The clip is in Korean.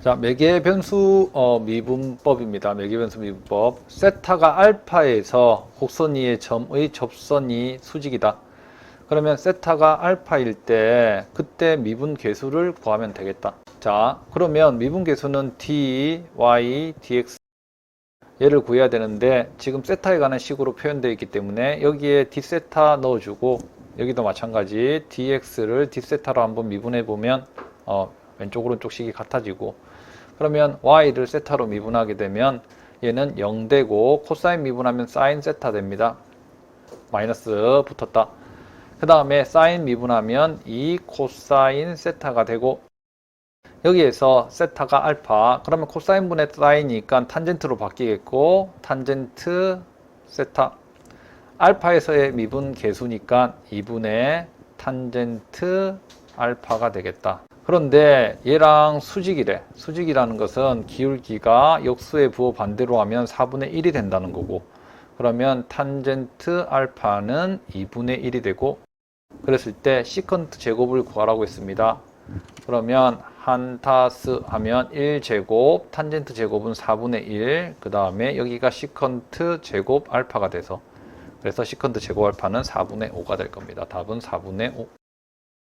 자, 매개 변수 어, 미분법입니다. 매개 변수 미분법. 세타가 알파에서 곡선위의 점의 접선이 수직이다. 그러면 세타가 알파일 때 그때 미분 계수를 구하면 되겠다. 자, 그러면 미분 계수는 d, y, dx 얘를 구해야 되는데 지금 세타에 관한 식으로 표현되어 있기 때문에 여기에 d 세타 넣어주고 여기도 마찬가지 dx를 d 세타로 한번 미분해 보면 어, 왼쪽 오른쪽식이 같아지고 그러면 y를 세타로 미분하게 되면 얘는 0 되고 코사인 미분하면 사인 세타 됩니다. 마이너스 붙었다. 그 다음에 사인 미분하면 2 코사인 세타가 되고 여기에서 세타가 알파 그러면 코사인 분의 사인이니까 탄젠트로 바뀌겠고 탄젠트 세타 알파에서의 미분 계수니까 2분의 탄젠트 알파가 되겠다. 그런데 얘랑 수직이래. 수직이라는 것은 기울기가 역수의 부호 반대로 하면 4분의 1이 된다는 거고 그러면 탄젠트 알파는 2분의 1이 되고 그랬을 때 시컨트 제곱을 구하라고 했습니다. 그러면 한타스 하면 1제곱, 탄젠트 제곱은 4분의 1, 그 다음에 여기가 시컨트 제곱 알파가 돼서 그래서 시컨트 제곱 알파는 4분의 5가 될 겁니다. 답은 4분의 5.